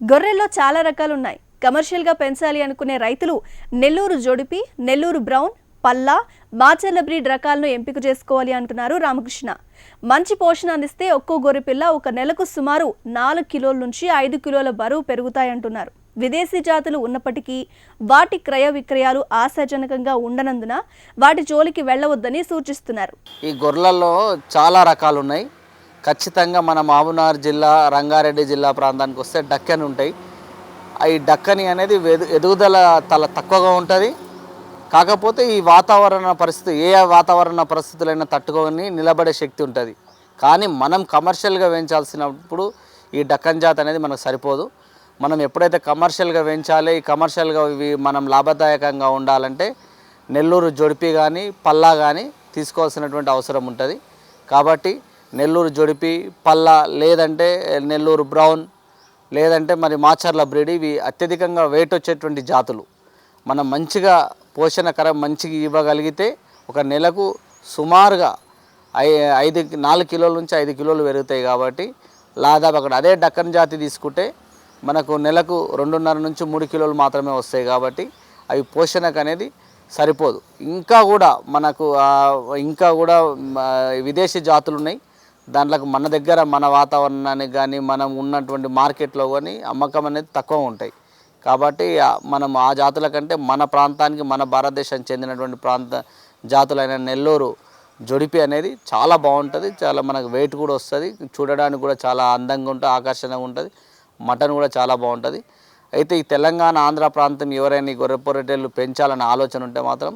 గొర్రెల్లో చాలా రకాలు ఉన్నాయి కమర్షియల్గా పెంచాలి అనుకునే రైతులు నెల్లూరు జోడిపి నెల్లూరు బ్రౌన్ పల్లా మాచర్ల బ్రీడ్ రకాలను ఎంపిక చేసుకోవాలి అంటున్నారు రామకృష్ణ. మంచి పోషణ అందిస్తే ఒక్కో గొర్రె పిల్ల ఒక నెలకు సుమారు నాలుగు కిలోల నుంచి ఐదు కిలోల బరువు పెరుగుతాయంటున్నారు. విదేశీ జాతులు ఉన్నప్పటికీ వాటి క్రయ విక్రయాలు ఆశాజనకంగా ఉండనందున వాటి జోలికి వెళ్ళవద్దని సూచిస్తున్నారు. ఈ గొర్రెలలో చాలా రకాలు ఉన్నాయి ఖచ్చితంగా మన మహబూబ్నగర్ జిల్లా రంగారెడ్డి జిల్లా ప్రాంతానికి వస్తే డక్కని ఉంటాయి. ఈ డక్కని అనేది వెదు- ఎదుగుదల తల తక్కువగా ఉంటుంది. కాకపోతే ఈ వాతావరణ పరిస్థితి ఏ వాతావరణ పరిస్థితులైనా తట్టుకొని నిలబడే శక్తి ఉంటుంది. కానీ మనం కమర్షియల్గా వేయించాల్సినప్పుడు ఈ డక్కన్ జాతి అనేది మనకు సరిపోదు. మనం ఎప్పుడైతే కమర్షియల్గా వేయించాలి ఈ కమర్షియల్గా ఇవి మనం లాభదాయకంగా ఉండాలంటే నెల్లూరు జొడిపి కానీ పల్లా కానీ తీసుకోవాల్సినటువంటి అవసరం ఉంటుంది. కాబట్టి నెల్లూరు జొడిపి పల్లా లేదంటే నెల్లూరు బ్రౌన్ లేదంటే మరి మాచర్ల బ్రీడ్ ఇవి అత్యధికంగా వెయిట్ వచ్చేటువంటి జాతులు. మనం మంచిగా పోషణకరం మంచిగా ఇవ్వగలిగితే ఒక నెలకు సుమారుగా ఐ ఐదు నాలుగు కిలోల నుంచి ఐదు కిలోలు పెరుగుతాయి కాబట్టి లాదాపు అక్కడ అదే డక్కన్ జాతి తీసుకుంటే మనకు నెలకు రెండున్నర నుంచి మూడు కిలోలు మాత్రమే వస్తాయి కాబట్టి అవి పోషణకు అనేది సరిపోదు. ఇంకా కూడా మనకు ఇంకా కూడా విదేశీ జాతులు ఉన్నాయి. దాంట్లోకి మన దగ్గర మన వాతావరణానికి కానీ మనం ఉన్నటువంటి మార్కెట్లో కానీ అమ్మకం అనేది తక్కువ ఉంటాయి. కాబట్టి మనం ఆ జాతుల కంటే మన ప్రాంతానికి మన భారతదేశానికి చెందినటువంటి ప్రాంత జాతులైన నెల్లూరు జొడిపి అనేది చాలా బాగుంటుంది. చాలా మనకు వెయిట్ కూడా వస్తుంది. చూడడానికి కూడా చాలా అందంగా ఉంటుంది ఆకర్షణగా ఉంటుంది. మటన్ కూడా చాలా బాగుంటుంది. అయితే ఈ తెలంగాణ ఆంధ్ర ప్రాంతం ఎవరైనా ఈ గొర్రె పొర్రెటేళ్ళు పెంచాలనే ఆలోచన ఉంటే మాత్రం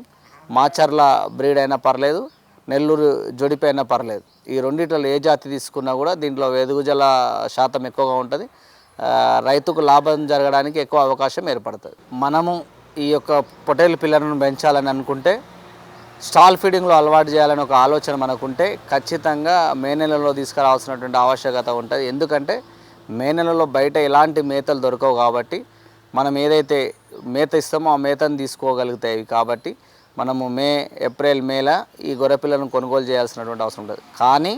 మాచర్ల బ్రీడ్ అయినా పర్లేదు. నెల్లూరు జొడిపి పర్లేదు. ఈ రెండిట్లో ఏ జాతి తీసుకున్నా కూడా దీంట్లో వెదుగుజల శాతం ఎక్కువగా ఉంటుంది. రైతుకు లాభం జరగడానికి ఎక్కువ అవకాశం ఏర్పడుతుంది. మనము ఈ యొక్క పొటేల్ పిల్లలను పెంచాలని అనుకుంటే స్టాల్ ఫీడింగ్లో అలవాటు చేయాలని ఒక ఆలోచన మనకుంటే ఖచ్చితంగా మే నెలలో తీసుకురావాల్సినటువంటి ఆవశ్యకత ఉంటుంది. ఎందుకంటే మే నెలలో బయట ఎలాంటి మేతలు దొరకవు కాబట్టి మనం ఏదైతే మేత ఇస్తామో ఆ మేతను తీసుకోగలుగుతాయి కాబట్టి మనము మే ఏప్రిల్ మేలా ఈ గొర్రె పిల్లలను కొనుగోలు చేయాల్సినటువంటి అవసరం ఉంటుంది కానీ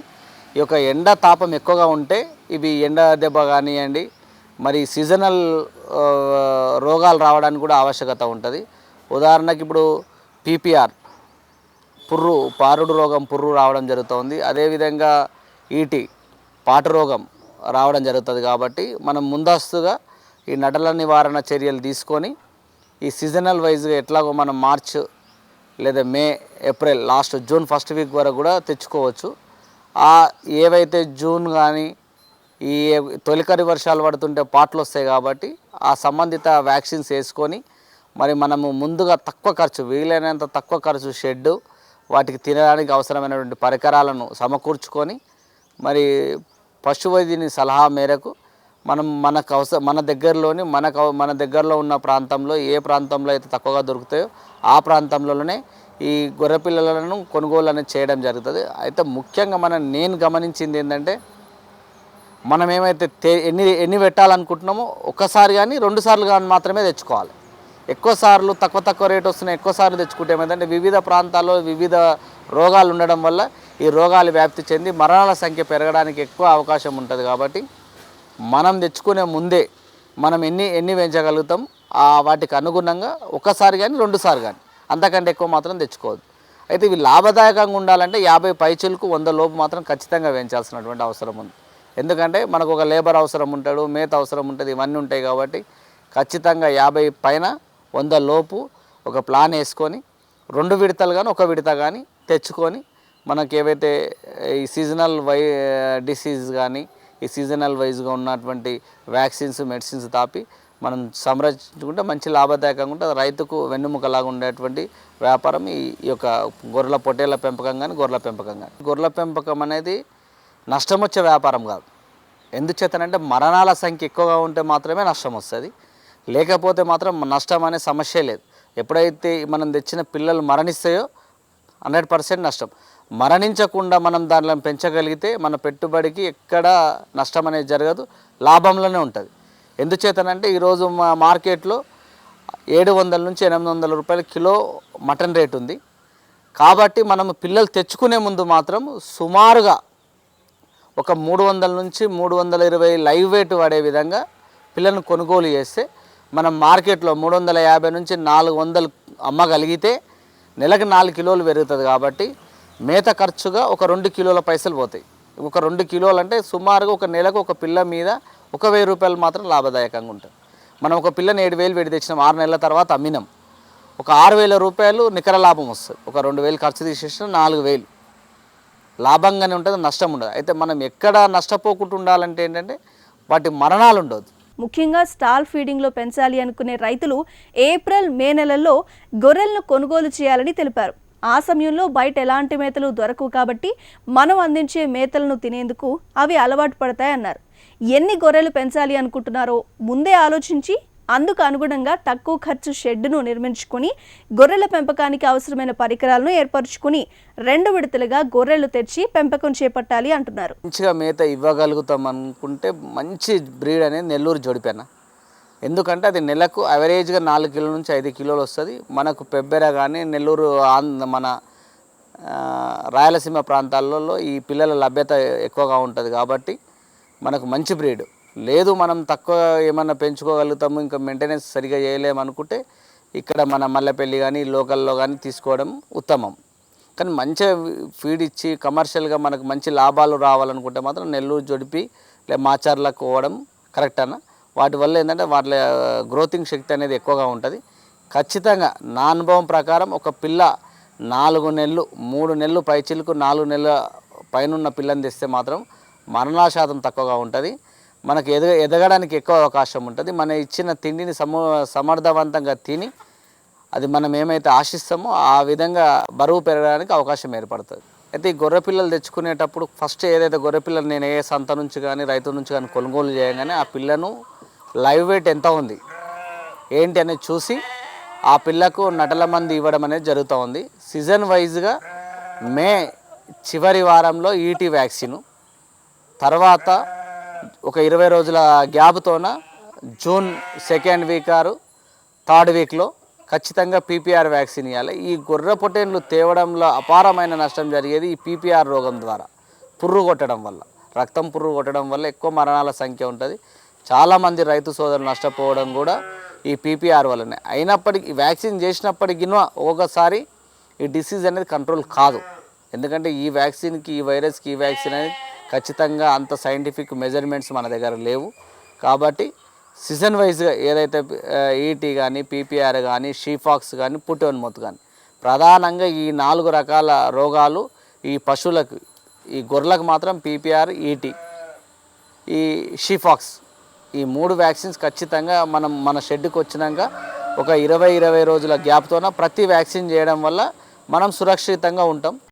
ఈ యొక్క ఎండ తాపం ఎక్కువగా ఉంటే ఇవి ఎండ దెబ్బ కానివ్వండి మరి సీజనల్ రోగాలు రావడానికి కూడా ఆవశ్యకత ఉంటుంది. ఉదాహరణకి ఇప్పుడు పీపీఆర్ పుర్రు పారుడు రోగం పుర్రు రావడం జరుగుతుంది. అదేవిధంగా ఈటి పాట రోగం రావడం జరుగుతుంది కాబట్టి మనం ముందస్తుగా ఈ నటల నివారణ చర్యలు తీసుకొని ఈ సీజనల్ వైజ్గా ఎట్లాగో మనం మార్చ్ లేదా May April last June first week వరకు కూడా తెచ్చుకోవచ్చు. ఆ ఏవైతే జూన్ కానీ ఈ తొలికరి వర్షాలు పడుతుంటే పాటలు వస్తాయి కాబట్టి ఆ సంబంధిత వ్యాక్సిన్స్ వేసుకొని మరి మనము ముందుగా తక్కువ ఖర్చు వీలైనంత తక్కువ ఖర్చు షెడ్ వాటికి తినడానికి అవసరమైనటువంటి పరికరాలను సమకూర్చుకొని మరి పశువైద్యుని సలహా మేరకు మనం మనకు అవసరం మన దగ్గరలోని మనకు మన దగ్గరలో ఉన్న ప్రాంతంలో ఏ ప్రాంతంలో అయితే తక్కువగా దొరుకుతాయో ఆ ప్రాంతంలోనే ఈ గొర్రె పిల్లలను కొనుగోలు అనేది చేయడం జరుగుతుంది. అయితే ముఖ్యంగా మనం నేను గమనించింది ఏంటంటే మనం ఏమైతే తే ఎన్ని ఎన్ని పెట్టాలనుకుంటున్నామో ఒక్కసారి కానీ రెండు సార్లు కానీ మాత్రమే తెచ్చుకోవాలి. ఎక్కువ సార్లు తక్కువ తక్కువ రేట్ వస్తున్నాయి ఎక్కువ సార్లు తెచ్చుకుంటే ఏమైందంటే వివిధ ప్రాంతాల్లో వివిధ రోగాలు ఉండడం వల్ల ఈ రోగాలు వ్యాప్తి చెంది మరణాల సంఖ్య పెరగడానికి ఎక్కువ అవకాశం ఉంటుంది కాబట్టి మనం తెచ్చుకునే ముందే మనం ఎన్ని ఎన్ని పెంచగలుగుతాం ఆ వాటికి అనుగుణంగా ఒక్కసారి కానీ రెండుసార్లు కానీ అంతకంటే ఎక్కువ మాత్రం తెచ్చుకోవద్దు. అయితే ఇవి లాభదాయకంగా ఉండాలంటే యాభై పైచులకు వంద లోపు మాత్రం ఖచ్చితంగా పెంచాల్సినటువంటి అవసరం ఉంది. ఎందుకంటే మనకు ఒక లేబర్ అవసరం ఉంటాడు మేత అవసరం ఉంటుంది ఇవన్నీ ఉంటాయి కాబట్టి ఖచ్చితంగా యాభై పైన వంద లోపు ఒక ప్లాన్ వేసుకొని రెండు విడతలు కానీ ఒక విడత కానీ తెచ్చుకొని మనకి ఏవైతే ఈ సీజనల్ వై డిసీజ్ కానీ ఈ సీజనల్ వైజ్గా ఉన్నటువంటి వ్యాక్సిన్స్ మెడిసిన్స్ తాపి మనం సంరక్షించుకుంటే మంచి లాభదాయకంగా ఉంటుంది రైతుకు వెన్నుముకలాగా ఉండేటువంటి వ్యాపారం ఈ యొక్క గొర్రెల పొట్టేళ్ళ పెంపకం కానీ గొర్రెల పెంపకం కానీ గొర్రెల పెంపకం అనేది నష్టం వచ్చే వ్యాపారం కాదు. ఎందుచేతనంటే మరణాల సంఖ్య ఎక్కువగా ఉంటే మాత్రమే నష్టం వస్తుంది లేకపోతే మాత్రం నష్టం అనే సమస్య లేదు. ఎప్పుడైతే మనం తెచ్చిన పిల్లలు మరణిస్తాయో హండ్రెడ్ పర్సెంట్ నష్టం. మరణించకుండా మనం దానిలో పెంచగలిగితే మన పెట్టుబడికి ఎక్కడ నష్టం అనేది జరగదు లాభంలోనే ఉంటుంది. ఎందుచేతనంటే ఈరోజు మా మార్కెట్లో ఏడు వందల నుంచి ఎనిమిది వందల రూపాయల కిలో మటన్ రేట్ ఉంది. కాబట్టి మనం పిల్లలు తెచ్చుకునే ముందు మాత్రం సుమారుగా ఒక మూడు వందల నుంచి మూడు వందల ఇరవై లైవ్ వెయిట్ పడే విధంగా పిల్లలను కొనుగోలు చేస్తే మనం మార్కెట్లో మూడు వందల యాభై నుంచి నాలుగు వందలు అమ్మగలిగితే నెలకు నాలుగు కిలోలు పెరుగుతుంది కాబట్టి మేత ఖర్చుగా ఒక రెండు కిలోల పైసలు పోతాయి. ఒక రెండు కిలోలు అంటే సుమారుగా ఒక నెలకు ఒక పిల్ల మీద ఒక వెయ్యి రూపాయలు మాత్రం లాభదాయకంగా ఉంటుంది. మనం ఒక పిల్లని ఏడు వేలు పెట్టి తెచ్చినాం ఆరు నెలల తర్వాత అమ్మినాం. ఒక ఆరు వేల రూపాయలు నికర లాభం వస్తుంది. ఒక రెండు వేలు ఖర్చు తీసేసిన నాలుగు వేలు. లాభంగానే ఉంటుంది నష్టం ఉండదు. అయితే మనం ఎక్కడ నష్టపోకుండా ఉండాలంటే ఏంటంటే వాటి మరణాలు ఉండదు ముఖ్యంగా స్టాల్ ఫీడింగ్లో పెంచాలి అనుకునే రైతులు ఏప్రిల్ మే నెలల్లో గొర్రెలను కొనుగోలు చేయాలని తెలిపారు. ఆ సమయంలో బయట ఎలాంటి మేతలు దొరకవు కాబట్టి మనం అందించే మేతలను తినేందుకు అవి అలవాటు పడతాయన్నారు. ఎన్ని గొర్రెలు పెంచాలి అనుకుంటున్నారో ముందే ఆలోచించి అందుకు అనుగుణంగా తక్కువ ఖర్చు షెడ్ను నిర్మించుకుని గొర్రెల పెంపకానికి అవసరమైన పరికరాలను ఏర్పరచుకుని రెండు విడతలుగా గొర్రెలు తెచ్చి పెంపకం చేపట్టాలి అంటున్నారు. మంచిగా మేత ఇవ్వగలుగుతాం అనుకుంటే మంచి బ్రీడ్ అనేది నెల్లూరు జడిపెన. ఎందుకంటే అది నెలకు అవరేజ్గా నాలుగు కిలోల నుంచి ఐదు కిలోలు వస్తుంది. మనకు పెబ్బెర కానీ నెల్లూరు ఆంధ్ర మన రాయలసీమ ప్రాంతాలలో ఈ పిల్లల లభ్యత ఎక్కువగా ఉంటుంది కాబట్టి మనకు మంచి బ్రీడ్. లేదు మనం తక్కువ ఏమన్నా పెంచుకోగలుగుతాము ఇంకా మెయింటెనెన్స్ సరిగా చేయలేము అనుకుంటే ఇక్కడ మన మల్లెపల్లి కానీ లోకల్లో కానీ తీసుకోవడం ఉత్తమం. కానీ మంచిగా ఫీడ్ ఇచ్చి కమర్షియల్గా మనకు మంచి లాభాలు రావాలనుకుంటే మాత్రం నెల్లూరు జొడిపి లేదా మాచార్లకు పోవడం కరెక్ట్ అన్న. వాటి వల్ల ఏంటంటే వాటి గ్రోతింగ్ శక్తి అనేది ఎక్కువగా ఉంటుంది. ఖచ్చితంగా నా అనుభవం ప్రకారం ఒక పిల్ల నాలుగు నెలలు మూడు నెలలు పైచిలకు నాలుగు నెలల పైన పిల్లని తెస్తే మాత్రం మరణా శాతం తక్కువగా ఉంటుంది. మనకు ఎదగ ఎదగడానికి ఎక్కువ అవకాశం ఉంటుంది. మన ఇచ్చిన తిండిని సమ సమర్థవంతంగా తిని అది మనం ఏమైతే ఆశిస్తామో ఆ విధంగా బరువు పెరగడానికి అవకాశం ఏర్పడుతుంది. అయితే ఈ గొర్రె పిల్లలు తెచ్చుకునేటప్పుడు ఫస్ట్ ఏదైతే గొర్రె పిల్లలు నేను ఏ సంత నుంచి కానీ రైతు నుంచి కానీ కొనుగోలు చేయగానే ఆ పిల్లను లైవ్ వెయిట్ ఎంత ఉంది? ఏంటి అనేది చూసి ఆ పిల్లకు నటల మంది ఇవ్వడం అనేది జరుగుతూ ఉంది. సీజన్ వైజ్గా మే చివరి వారంలో ఈటీ వ్యాక్సిన్ తర్వాత ఒక ఇరవై రోజుల గ్యాప్తోన జూన్ సెకండ్ వీక్ ఆరు థర్డ్ వీక్లో ఖచ్చితంగా పీపీఆర్ వ్యాక్సిన్ ఇవ్వాలి ఈ గొర్రె పొటేన్లు తేవడంలో అపారమైన నష్టం జరిగేది ఈ పీపీఆర్ రోగం ద్వారా. పుర్రు కొట్టడం వల్ల. రక్తం పుర్రు కొట్టడం వల్ల ఎక్కువ మరణాల సంఖ్య ఉంటుంది. చాలామంది రైతు సోదరులు నష్టపోవడం కూడా ఈ పీపీఆర్ వల్లనే. అయినప్పటికీ ఈ వ్యాక్సిన్ చేసినప్పటికీ ఒకసారి ఈ డిసీజ్ అనేది కంట్రోల్ కాదు. ఎందుకంటే ఈ వ్యాక్సిన్కి ఈ వైరస్కి ఈ వ్యాక్సిన్ అనేది ఖచ్చితంగా అంత సైంటిఫిక్ మెజర్మెంట్స్ మన దగ్గర లేవు. కాబట్టి సీజన్ వైజ్గా ఏదైతే ఈటీ కానీ పీపీఆర్ కానీ షీఫాక్స్ కానీ పుట్టోన్మొత్తు కానీ ప్రధానంగా ఈ నాలుగు రకాల రోగాలు ఈ పశువులకు ఈ గొర్రెలకు మాత్రం పీపీఆర్ ఈటీ ఈ షీఫాక్స్ ఈ మూడు వ్యాక్సిన్స్ ఖచ్చితంగా మనం మన షెడ్కి వచ్చినాక ఒక ఇరవై ఇరవై రోజుల గ్యాప్తోన ప్రతి వ్యాక్సిన్ చేయడం వల్ల మనం సురక్షితంగా ఉంటాం.